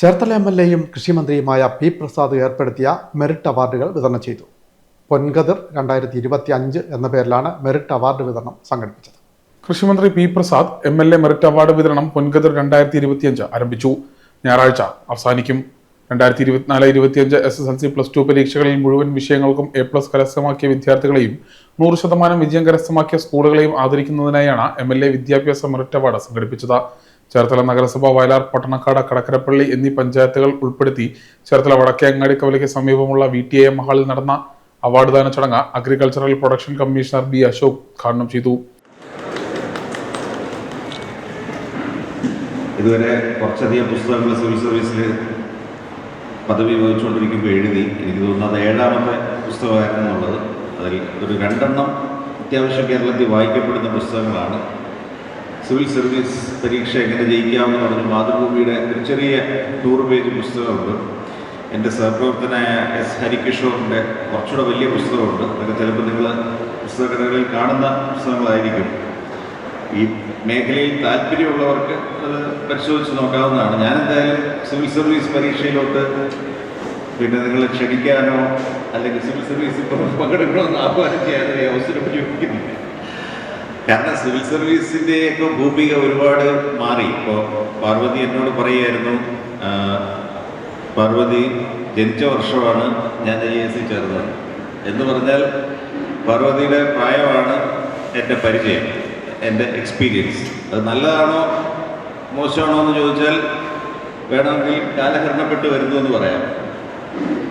Cherthala M L എയും കൃഷിമന്ത്രിയുമായ P Prasad ഏർപ്പെടുത്തിയ merit അവാർഡുകൾ വിതരണം ചെയ്തു. പൊൻകതിർ രണ്ടായിരത്തി ഇരുപത്തി അഞ്ച് എന്ന പേരിലാണ് മെറിറ്റ് അവാർഡ് വിതരണം സംഘടിപ്പിച്ചത്. കൃഷിമന്ത്രി P Prasad M L A merit award വിതരണം പൊൻകതിർ രണ്ടായിരത്തി ഇരുപത്തിയഞ്ച് ആരംഭിച്ചു. ഞായറാഴ്ച അവസാനിക്കും. രണ്ടായിരത്തി ഇരുപത്തിനാല് ഇരുപത്തിയഞ്ച് S S L C plus two പരീക്ഷകളിൽ മുഴുവൻ വിഷയങ്ങൾക്കും എ പ്ലസ് കരസ്ഥമാക്കിയ വിദ്യാർത്ഥികളെയും നൂറ് ശതമാനം വിജയം കരസ്ഥമാക്കിയ സ്കൂളുകളെയും ആദരിക്കുന്നതിനായാണ് എം എൽ എ വിദ്യാഭ്യാസ മെറിറ്റ് അവാർഡ് സംഘടിപ്പിച്ചത്. ചേർത്തല നഗരസഭ വയലാർ പട്ടണക്കാട് കടക്കരപ്പള്ളി എന്നീ പഞ്ചായത്തുകൾ ഉൾപ്പെടുത്തി ചേർത്തല വടക്കേ അങ്ങാടിക്കവലയ്ക്ക് സമീപമുള്ള വി ടി എം ഹാളിൽ നടന്ന അവാർഡ് ദാന ചടങ്ങ് agricultural production commissioner B Ashok ഉദ്ഘാടനം ചെയ്തു. ഇതുവരെ കുറച്ചധികം പുസ്തകങ്ങൾ സിവിൽ സർവീസിൽ പദവി വഹിച്ചുകൊണ്ടിരിക്കുമ്പോൾ എഴുതി. എനിക്ക് തോന്നുന്നത് ഏഴാമത്തെ പുസ്തകമായിരുന്നു എന്നുള്ളത്. അതിൽ ഒരു രണ്ടെണ്ണം അത്യാവശ്യം കേരളത്തിൽ വായിക്കപ്പെടുന്ന പുസ്തകങ്ങളാണ്. സിവിൽ സർവീസ് പരീക്ഷ എങ്ങനെ ജയിക്കാമെന്ന് പറഞ്ഞ് മാതൃഭൂമിയുടെ ഒരു ചെറിയ നൂറ് പേജ് പുസ്തകമുണ്ട്. എന്റെ സഹപ്രവർത്തനായ എസ് ഹരികിഷോറിന്റെ കുറച്ചുകൂടെ വലിയ പുസ്തകമുണ്ട്. അതൊക്കെ ചിലപ്പോൾ നിങ്ങൾ പുസ്തകക്കടകളിൽ കാണുന്ന പുസ്തകങ്ങളായിരിക്കും. ഈ മേഖലയിൽ താല്പര്യമുള്ളവർക്ക് അത് പരിശോധിച്ച് നോക്കാവുന്നതാണ്. ഞാൻ എന്തായാലും സിവിൽ സർവീസ് പരീക്ഷയിലോട്ട് പിന്നെ നിങ്ങൾ ക്ഷണിക്കാനോ അല്ലെങ്കിൽ സിവിൽ സർവീസ് ഇപ്പോൾ പങ്കെടുക്കണമെന്ന് ആഹ്വാനം ചെയ്യാനോ അവസരം ഉപയോഗിക്കുന്നില്ല. കാരണം സിവിൽ സർവീസിന്റെയൊക്കെ ഭൂമിക ഒരുപാട് മാറി. ഇപ്പോൾ പാർവതി എന്നോട് പറയുമായിരുന്നു പാർവതി ജനിച്ച വർഷമാണ് ഞാൻ ഐ എസ് സി ചേർന്നത്. എന്ന് പറഞ്ഞാൽ പാർവതിയുടെ പ്രായമാണ് എന്റെ പരിചയം എന്റെ എക്സ്പീരിയൻസ് അത് നല്ലതാണോ മോശമാണോ എന്ന് ചോദിച്ചാൽ വേണമെങ്കിൽ കാലഹരണപ്പെട്ട് വരുന്നു എന്ന് പറയാം.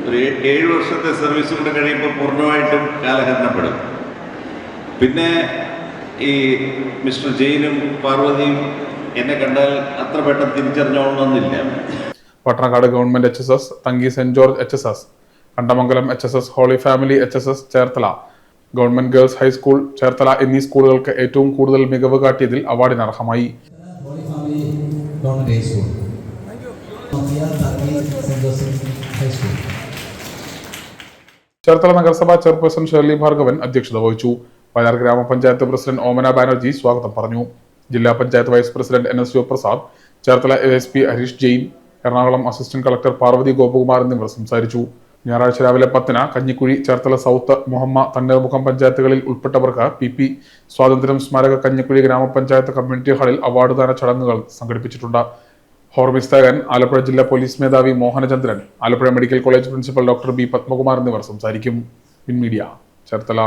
ഒരു ഏഴ് വർഷത്തെ സർവീസ് കൂടെ കഴിയുമ്പോൾ പൂർണമായിട്ടും കാലഹരണപ്പെടും. പിന്നെ ഈ മിസ്റ്റർ ജെയിനും പാർവതിയും എന്നെ കണ്ടാൽ അത്ര പെട്ടെന്ന് തിരിച്ചറിഞ്ഞോളണമെന്നില്ല. Pattanakkad government H S S Thanki saint George H S S Kandamangalam H S S Holy Family H S S Cherthala government girls high school Cherthala എന്നീ സ്കൂളുകൾക്ക് ഏറ്റവും കൂടുതൽ മികവ് കാട്ടിയതിൽ അവാർഡിന് അർഹമായി ചേർത്തല നഗരസഭാ ചെയർപേഴ്സൺ ഷേർലി ഭാർഗവൻ അധ്യക്ഷത വഹിച്ചു. വയലാർ ഗ്രാമപഞ്ചായത്ത് പ്രസിഡന്റ് ഓമന ബാനർജി സ്വാഗതം പറഞ്ഞു. ജില്ലാ panchayat vice president N S Sivaprasad Cherthala S P Harish Jain Ernakulam assistant collector Parvathy Gopakumar എന്നിവർ സംസാരിച്ചു. ഞായറാഴ്ച രാവിലെ പത്തിന് കഞ്ഞിക്കുഴി ചേർത്തല സൗത്ത് മുഹമ്മ തണ്ണീർമുഖം പഞ്ചായത്തുകളിൽ ഉൾപ്പെട്ടവർക്ക് പി പി സ്വാതന്ത്ര്യം സ്മാരക കഞ്ഞിക്കുഴി ഗ്രാമപഞ്ചായത്ത് കമ്മ്യൂണിറ്റി ഹാളിൽ അവാർഡ്ദാന ചടങ്ങുകൾ സംഘടിപ്പിച്ചിട്ടുണ്ട്. ഹോർമിസ് തേഗൻ ആലപ്പുഴ ജില്ലാ പോലീസ് മേധാവി Mohanachandran Alappuzha medical college principal doctor B Padmakumar എന്നിവർ സംസാരിക്കും. ചേർത്തല.